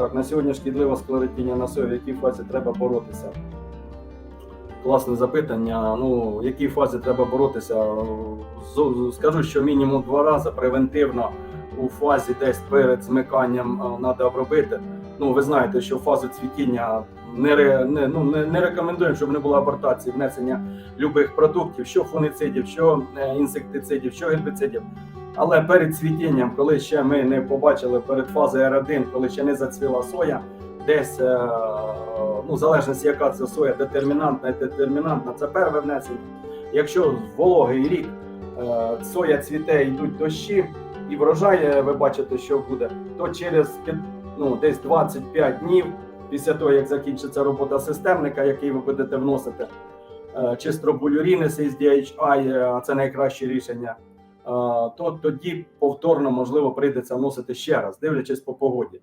Так, на сьогодні шкідлива склеротіння на в якій фазі треба боротися? Класне запитання. Ну, в якій фазі треба боротися? Скажу, що мінімум два рази превентивно у фазі десь перед змиканням треба обробити. Ну, ви знаєте, що фазу цвітіння не, не, ну, не, не рекомендуємо, щоб не було абортації, внесення любих продуктів, що фунгіцидів, що е, інсектицидів, що гербіцидів. Але перед цвітінням, коли ще ми не побачили перед фазою R1, коли ще не зацвіла соя, десь е, ну, в яка це соя, детермінантна і детермінантна, це перше внесення. Якщо вологий рік е, соя цвіте, йдуть дощі, і врожай, е, ви бачите, що буде, то через ну, десь 25 днів після того, як закінчиться робота системника, який ви будете вносити, чи стробулюріни SDHI, е, а це найкраще рішення, то тоді повторно можливо прийдеться вносити ще раз, дивлячись по погоді.